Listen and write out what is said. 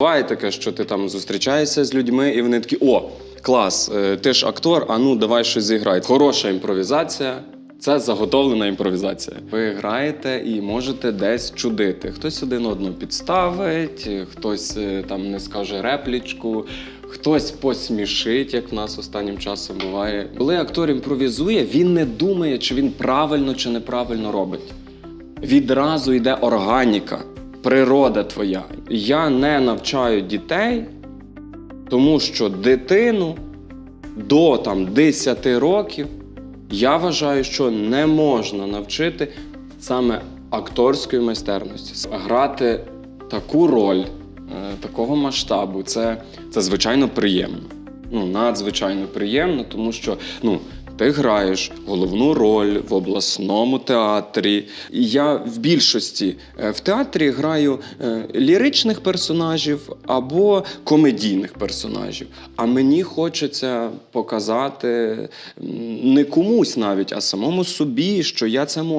Буває таке, що ти там зустрічаєшся з людьми, і вони такі: о, клас, е, ти ж актор, а ну давай щось зіграй. Хороша імпровізація. Це заготовлена імпровізація. Ви граєте і можете десь чудити. Хтось один одного підставить, хтось е, там не скаже реплічку, хтось посмішить, як в нас останнім часом буває. Коли актор імпровізує, він не думає, чи він правильно чи неправильно робить. Відразу йде органіка, природа твоя. Я не навчаю дітей, тому що дитину до там 10 років я вважаю, що не можна навчити саме акторської майстерності. Грати таку роль, е, такого масштабу, це, це звичайно приємно. Ну, надзвичайно приємно, тому що ну, ти граєш головну роль в обласному театрі. Я в більшості е, в театрі граю е, ліричних персонажів або комедійних персонажів. А мені хочеться показати не комусь навіть, а самому собі, що я це можу.